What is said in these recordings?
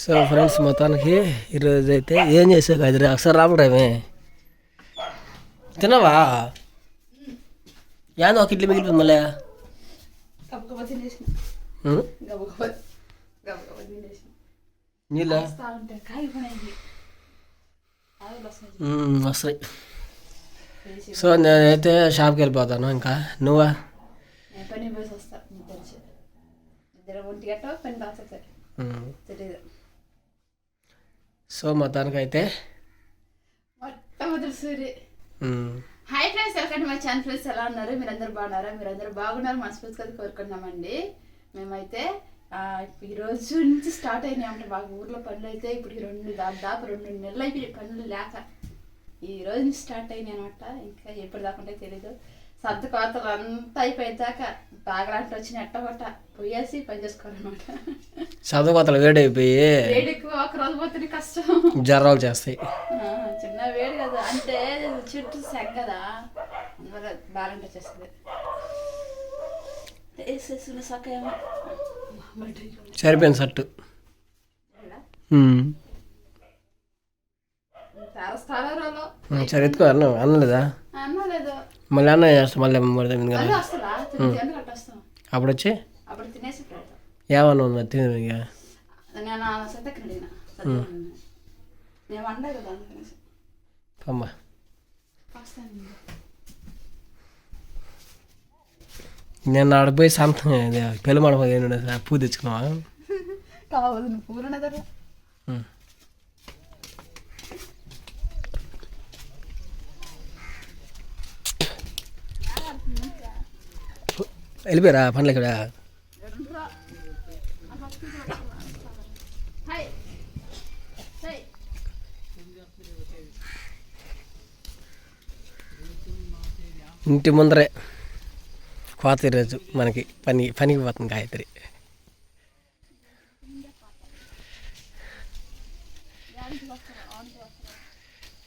So friends మొత్తానికి ఈరోజు అయితే ఏం చేసావు అది ఒకసారి రావడమే తినవా యాదో ఒక ఇడ్లీ మిగిలిపోయింది మళ్ళీ. నీళ్ళ? వస్తాయి. వేసి సో నేనైతే షాప్కి వెళ్ళిపోతాను ఇంకా. నువ్వా? పని పోసి వస్తా నీకు తెలిసి ఇద్దరు ఒంటి గట్ట పని రాస్తుంది ఉం. తెలియదు సో మొత్తానికైతే. Hi friends welcome my channel friends ఎలా ఉన్నారు? మీరందరూ బాగున్నారా? మీరందరూ బాగున్నారు? మనస్ఫూర్తిగా కోరుకుంటున్నామండి. మేమైతే ఈ రోజు నుంచి స్టార్ట్ అయినాయి అంటే మాకు ఊర్లో పనులు అయితే ఇప్పుడు ఈ రెండు దాదాపు రెండు నెలలు అయిపోయి పనులు లేక ఈ రోజు నుంచి స్టార్ట్ అయినాయి అనమాట ఇంకా ఎప్పుడు దాకా ఉంటే తెలీదు. సర్దు కోతలు అంతా అయిపోయిన దాకా తాగడానికి వచ్చిన ఎట్టగొట్ట పోయేసి పని చేసుకోవాలన్నమాట. చదువు కొత్తలు వేడైపోయి వేడి ఎక్కువ ఒక రోజు పోతే కష్టం. జ్వరాలు చేస్తాయి. చిన్న వేడి కదా. అంటే చెట్టు సెగ కదా. బ్యాలెంట్ వచ్చేస్తుంది. వేసేసిన సక్క ఏమో. సరిపోయింది సట్టు. లేదా? ఉం. తెరస్తారో రాలో ఉం, సరే ఎత్తుకో అన్న అనలేదా అన్నా లేదు మళ్ళీ అన్న చేస్తా మళ్ళీ అట్ట వస్తాం అప్పుడు వచ్చి? ఏమన్నా ఉంది? తినేది ఇక. నేను సతక్కని అడిగిన సత్యనారాయణ. నేను వండే కదా అందుకనేసి అమ్మ నేను. ఆడిపోయి సంతం పెళ్ళి మండపం పూ తెచ్చుకున్నావా? కావద్దు నువ్వు వెళ్ళిపోయారా పనులు ఇక్కడ? ఇంటి ముందరే కోత ఈరోజు మనకి పని పనికి పోతుంది గాయత్రి.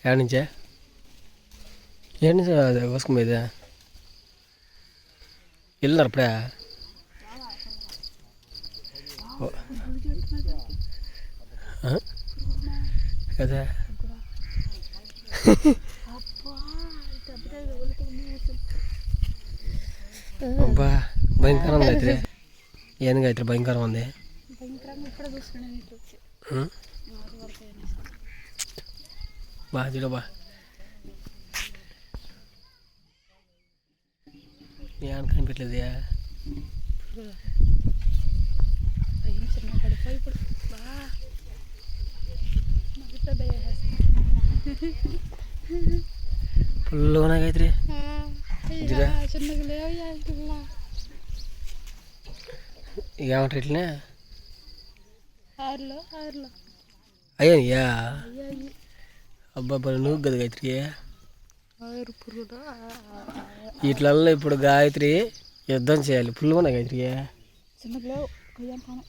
ఏడు నుంచే? ఏడు నుంచి? కోసుకుని మీద వెళ్ళినారు ఇప్పుడే? కదా. అబ్బా భయంకరం ఉంది గాయత్రి ఏంది గాయత్రి భయంకరం ఉంది. భయంకరంగా? బా చూడబా ఏం కనిపించలేదు భయం చిన్న పడిపోయి ఇప్పుడు బా నాకు ఇప్పుడే భయం ఫుల్గా గాయత్రి ఇదిరా. చిన్నగా లేవయ్యా పిల్ల ఇక ఏమంటారు ఇట్లనే ఆరులో ఆరులో అయ్యా అయ్యాయి అబ్బా అబ్బా నువ్వు కదా గాయత్రి ఆరు పురుగులు వీటిలలో ఇప్పుడు గాయత్రి యుద్ధం చేయాలి. గాయత్రి. లేవు కొయ్యం పానం.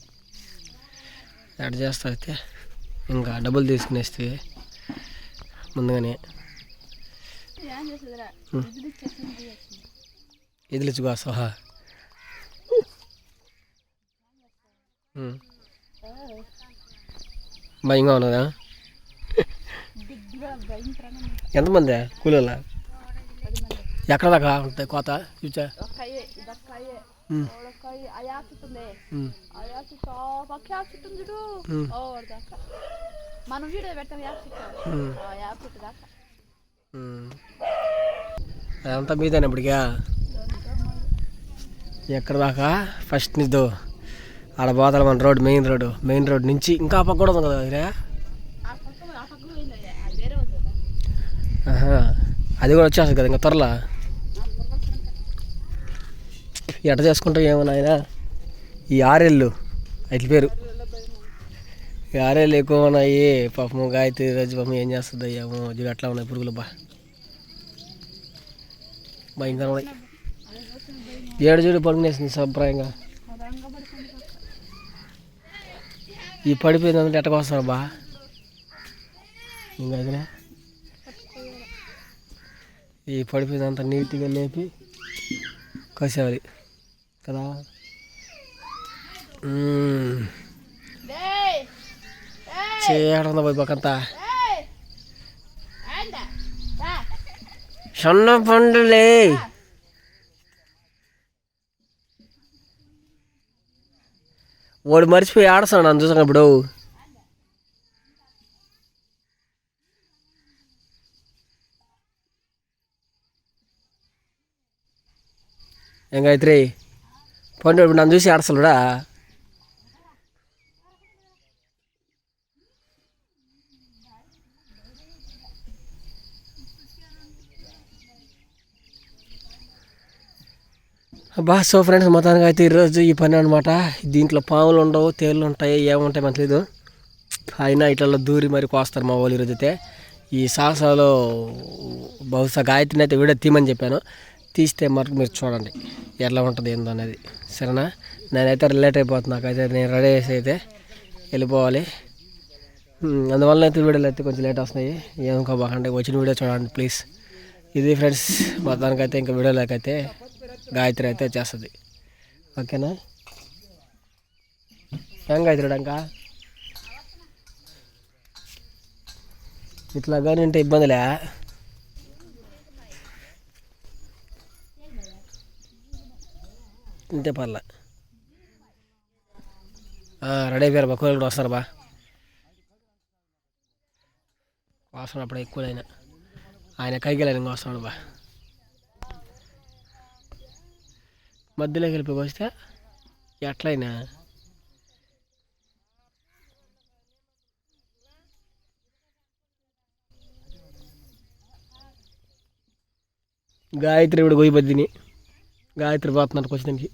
ఎక్కడ చేస్తావు అయితే. ఇంకా డబ్బులు తీసుకునేస్తే ముందుగానే. ఎదిలిచ్చుకో సహా. భయంగా ఉన్నదా? ఎంతమంది కూలీల? ఎక్కడ దాకా ఉంటాయి కోత చూచా మనం వీడియో. అదంతా మీదేనా ఇప్పటికా? ఎక్కడ దాకా? ఫస్ట్ నీతో ఆడ పోతాడు మన road main road main road నుంచి ఇంకా పక్క కూడా ఉంది కదా అదిరా ఆ పక్క ఆ పక్కలో పోయింది అది వేరే ఉంది కదా ఆహా. అది కూడా వచ్చేస్తుంది కదా ఇంకా త్వరలో. ఎట చేసుకుంటాం ఏమో నాయన? ఈ ఆరెళ్ళు. అట్ల పేరు. ఈ ఆరేళ్ళు ఎక్కువ ఉన్నాయి. పాపము గాయత్రి రోజు పాపం ఏం చేస్తుంది ఏమో చూడు అట్లా ఉన్నాయి పురుగులు బా. భయంకరం ఉన్నాయి. ఏడు చూడు పడుకునేసింది సంప్రాయంగా. అదనంగా ఈ పడిపోయిందంటే ఎట్టకొస్తారు బా? ఇంకా అదిలే ఈ పడిపోయిందంతా నీట్గా లేపి కసేయాలి. కదా? చేయడం డేయ్ పోయి పక్కంతా సన్న పండులే. వాడు మర్చిపోయి ఆడుతున్నాడు నన్ను చూసాను ఇప్పుడు ఏం గాయత్రి? పండు ఇప్పుడు నన్ను చూసి ఆడసలుడా అబ్బా సో ఫ్రెండ్స్ మొత్తానికి అయితే ఈరోజు ఈ పని అనమాట దీంట్లో పాములు ఉండవు తేళ్ళు ఉంటాయి ఏముంటాయి మనకు తెలీదు. అయినా ఇట్లలో దూరి మరి కోస్తారు మా వాళ్ళు ఈరోజు అయితే ఈ సాహసాలో బహుశా గాయత్రిని అయితే వీడియో తీయమని చెప్పాను. తీస్తే మరి మీరు చూడండి. ఎట్లా ఉంటుంది ఏందో అనేది. సరేనా? నేనైతే రిలేట్ అయిపోతున్నా. నాకైతే నేను రెడీ చేసి అయితే వెళ్ళిపోవాలి. అందువల్ల అయితే వీడియోలు అయితే కొంచెం లేట్ వస్తున్నాయి. ఏమనుకోబాకండి వచ్చిన వీడియో చూడండి ప్లీజ్. ఇది ఫ్రెండ్స్ మొత్తానికైతే ఇంకా వీడియోలోకైతే గాయత్రి అయితే చేస్తుంది ఓకేనా? ఏం గాయత్రి ఇంకా ఇట్లా కానీ ఉంటే ఇబ్బందిలే. ఇంతే పర్ల. రెడీ అయిపోయారు బా కూరలు కూడా వస్తారు బా. వాసన అప్పుడు ఎక్కువ ఆయన ఆయన కైకి ఇంకా వస్తున్నాడు బా. మధ్యలోకి వెళ్ళిపోయి వస్తే ఎట్లయినా. గాయత్రి ఇప్పుడు పోయి బద్దిని గాయత్రి పోతున్నట్టు వచ్చినానికి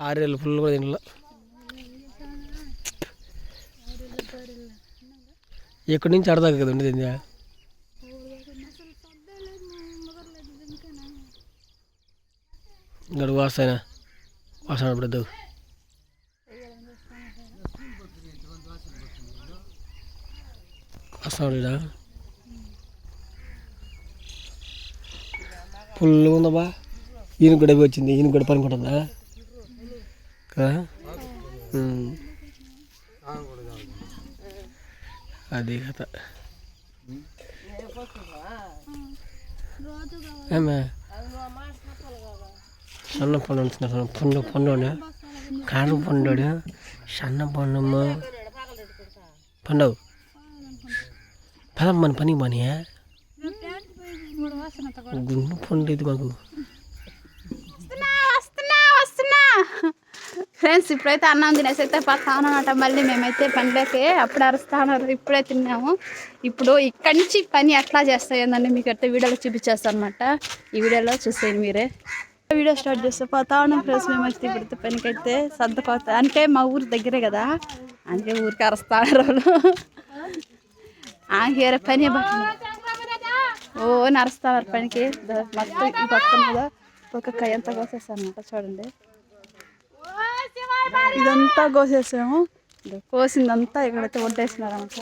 ఆరేళ్ళు ఫుల్ కూడా తింట్లో ఎక్కడి నుంచి అడదాక కదా ఉండేది ఇక్కడ గడుగు వాసన. వస్తాను వస్తాడు ఫుల్గా ఉందబ్బా ఈయన గడిపి వచ్చింది ఈయన కూడా పనుకుంటుందా అది కథ ఏమే సన్న పండు ఉంటున్నా పండు పండు కారు పండు సన్న పండుమ్మ పండు పదమ్మని పని పని గుండు పండు ఇది మాకు ఫ్రెండ్స్ ఇప్పుడైతే అన్నం తినేసి అయితే పక్క అనమాట మళ్ళీ మేమైతే పండ్లకే అప్పుడు అరుస్తా ఇప్పుడే తిన్నాము. ఇప్పుడు ఇక్కడి నుంచి పని ఎట్లా చేస్తాయిందని మీకు అయితే వీడియోలో చూపించేస్తాను అనమాట ఈ వీడియోలో చూసేయండి మీరే. వీడియో స్టార్ట్ చేస్తే పోతా ఉన్నాం ఫ్రెండ్స్. మేమైతే ఇప్పుడైతే పనికైతే సర్దుకోతా అంటే మా ఊరు దగ్గరే కదా. అందుకే ఊరికి అరుస్తా వాళ్ళు. ఆగే పని ఓ నరుస్తున్నారు పనికి. మొత్తం పక్కన ఒక కయ్యంతా కోసేస్తాను అనమాట చూడండి. ఇదంతా కోసేసాము. కోసిందంతా ఇక్కడైతే వడ్డేసినారు అనమాట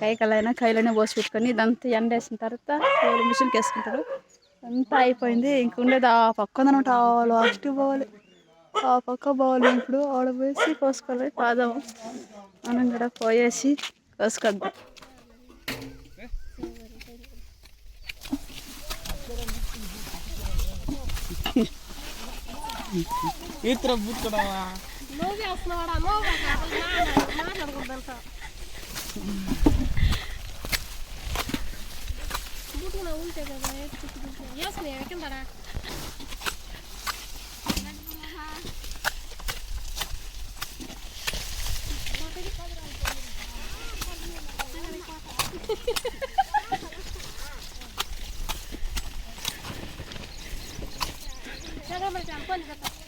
కై కలైనా కైలోనే పోసి పెట్టుకొని ఇదంతా ఎండేసిన తర్వాత వాళ్ళు మిషన్కి వేసుకుంటారు. అంతా అయిపోయింది. ఇంక ఉండేది ఆ పక్క ఉందనమాట లాస్ట్ పోవాలి ఆ పక్క పోవాలి ఇప్పుడు ఆడ పోసి కోసుకోవాలి. పాదము మనం కూడా పోయేసి కోసుకొద్దాం. నువ్వు చేస్తున్నావురా నువ్వు మాట్లాడుకుంటా బూటుకున్నా ఉంటే కదా వేసుకున్నావు ఎక్కిందరా चलो मैं चंपल करता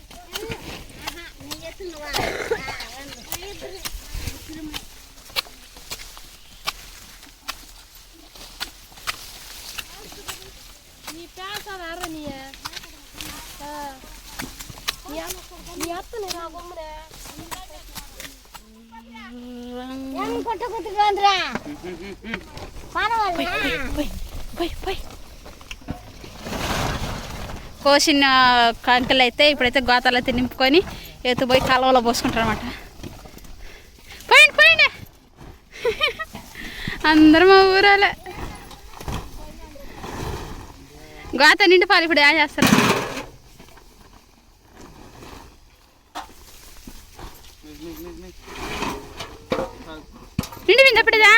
కోసిన కంకలు అయితే ఇప్పుడైతే గోతాలు అయితే నింపుకొని ఎత్తుపోయి కాలువలో పోసుకుంటారు అనమాట పోయిన పోయిన అందరం ఊరాలే. గోత నిండిపాలి ఇప్పుడు యా చేస్తారు? వింది ఎప్పుడుదా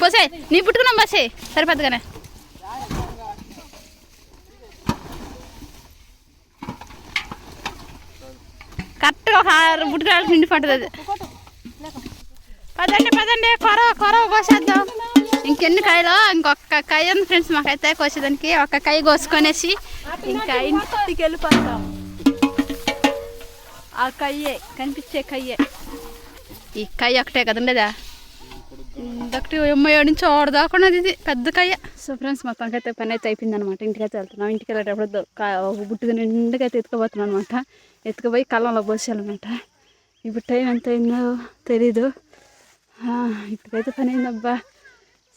పోసే నీ పుట్టుకున్నాం బస్సే సరిపోద్దుగానే కరెక్ట్గా ఒక ఆరు బుట్టుకాయలు నిండి పడుతుంది అది. పదండి పదండి కొరవ కొరవ కోసేద్దాం. ఇంకెన్ని కాయలో? ఇంకొక కాయ ఉంది ఫ్రెండ్స్ మాకైతే కోసేదానికి. ఒక కాయ కోసుకొనేసి ఇంకా ఇంటికి వెళ్ళిపోతాం ఆ కయ్యే కనిపించే కయ్యే. ఈ కయ్య ఒకటే కదండేదా ఒకటి ఎమ్మ నుంచి ఓడదాకున్నది ఇది పెద్ద కయ్య. సో ఫ్రెండ్స్ మొత్తానికి అయితే పని అయితే అయిపోయింది అనమాట ఇంటికైతే వెళ్తున్నాం. ఇంటికి వెళ్ళేటప్పుడు ఒక బుట్టుగా నిండుగా అయితే ఎత్తుకుపోతున్నాం అనమాట ఎత్తుకుపోయి కళ్ళంలో పోసేయాలన్నమాట. ఇప్పుడు టైం ఎంత అయిందో తెలీదు. ఇప్పుడైతే పని అయిందబ్బా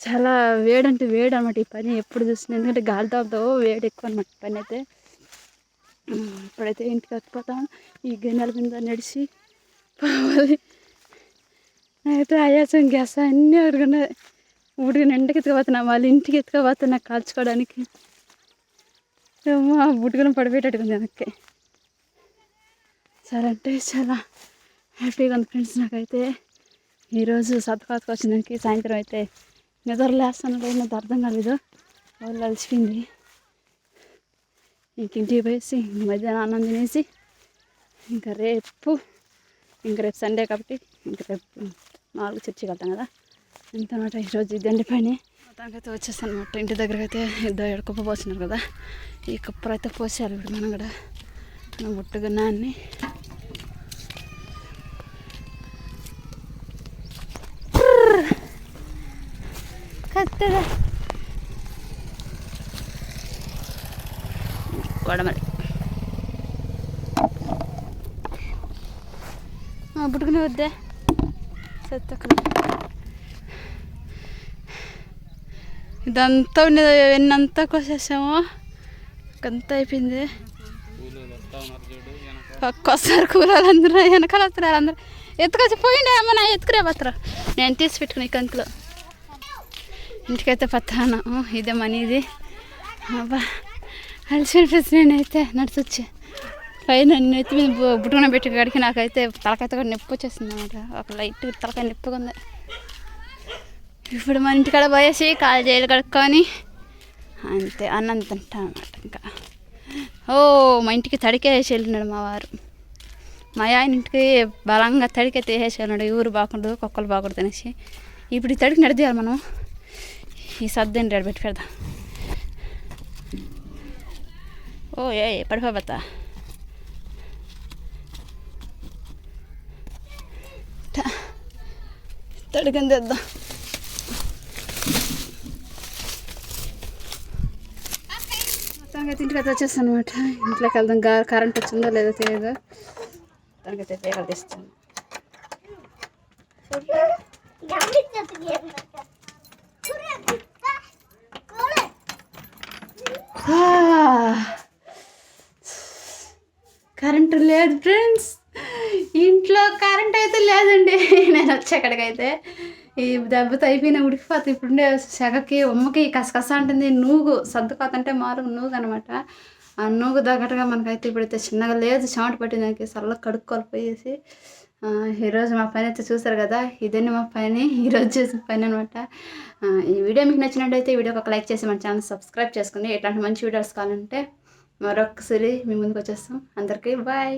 చాలా వేడి అంటే వేడి అనమాట ఈ పని. ఎప్పుడు చూసిన. ఎందుకంటే గాలి తాగుతో వేడి ఎక్కువ అనమాట పని అయితే ఇప్పుడైతే ఇంటికి వచ్చిపోతాం ఈ గిన్నెల మీద నడిచి పోవాలి అయితే ఆయాసం గ్యాస్ అన్నీ ఉడుకున్నాయి ఉడికి నిండకి ఎత్తుకుపోతున్నా వాళ్ళ ఇంటికి ఎత్తుకపోతున్నా కాల్చుకోవడానికి ఏమో ఆ బుట్టుకుని పడిపోయేటట్టుకుంది వెనక్కి చాలా అంటే చాలా హ్యాపీగా ఉంది ఫ్రెండ్స్ నాకైతే ఈరోజు సత్కాతకు వచ్చిందానికి సాయంత్రం అయితే నిద్ర లేస్తాను లేదు నాకు అర్థం కాలేదు వాళ్ళు అలసిపోయింది ఇంక ఇంటికి పోయేసి మధ్యాహ్నం అన్నం తినేసి ఇంకా రేపు ఇంకా రేపు సండే కాబట్టి ఇంకా రేపు నాలుగు చర్చికి వెళ్తాం కదా. అంతనమాట ఈరోజు ఇదండి పని. మొత్తానికైతే వచ్చేస్తాను అనమాట ఇంటి దగ్గర అయితే ఇద్దరు ఏడు కుప్ప పోసినారు కదా. ఈ కుప్పలు అయితే పోసేయాలి ఇప్పుడు మనం కూడా. నా అన్ని కత్తదా కత్తగా అది బుట్టుకుని వద్దే. ఇదంతా ఉండేది ఎన్నంతా కోసేసాము. అంతా అయిపోయింది. పక్క వస్తారు కూరలు అందరూ వెనకాల వస్తున్నారు అందరూ. ఎత్తుకొచ్చి పోయిండే అమ్మ నా ఎత్తుకురే పత్ర. నేను తీసి పెట్టుకుని కంకులో. ఇంటికైతే పత్తాను ఇదే మనీది అబ్బా. అలసిపోయి నేనైతే నడిచొచ్చి పైన నెత్తి మీద బు- బుట్టుకున పెట్టి కాడికి నాకైతే తలకైతే కూడా నొప్పి వచ్చేసింది అనమాట ఒక లైట్ తలకాయ నొప్పిగా ఉంది ఇప్పుడు మన ఇంటికాడ పోయేసి కాలు చేయలు కడుక్కొని అంతే అన్నం తింటాను అనమాట ఇంకా ఓ మా ఇంటికి తడికే వెళ్ళినాడు మా వారు మా ఆయన ఇంటికి బలంగా తడికే తీసేసి వెళ్ళినాడు ఊరు బాగుండదు కుక్కలు బాగుండదు అనేసి ఇప్పుడు ఈ తడికి నడిదేయాలి మనం ఈ సర్దని రెడీ పెట్టి పెడదాం ఓ ఏ పడిపోబత్తా తడికని తెద్దాం అయితే ఇంటికి అయితే వచ్చేస్తాను అనమాట ఇంట్లోకి వెళ్దాం గా కరెంట్ వచ్చిందో లేదో తెలియదు. దానికైతే పేగలు తీస్తాను కరెంటు లేదు ఫ్రెండ్స్. ఇంట్లో కరెంట్ అయితే లేదండి. నేను వచ్చేక్కడికైతే ఈ దెబ్బతో అయిపోయిన ఉడికిపోతే ఇప్పుడుండే సెగకి ఉమ్మకి కసకస అంటుంది. నూగు సర్దుకోతంటే మారు నూగు అనమాట ఆ నూగు తగ్గట్టుగా మనకైతే ఇప్పుడైతే చిన్నగా లేదు. చెమట పట్టింది దానికి సరళ కడుక్కోవాలి పోయేసి. ఈరోజు మా పని అయితే చూసారు కదా? ఇదండి మా పని. ఈరోజు చేసిన పని అనమాట ఈ వీడియో మీకు నచ్చినట్టయితే ఈ వీడియోకి ఒక లైక్ చేసి మన ఛానల్ సబ్స్క్రైబ్ చేసుకుని ఇట్లాంటి మంచి వీడియోస్ కావాలంటే మరొకసారి మీ ముందుకు వచ్చేస్తాం. అందరికీ బాయ్.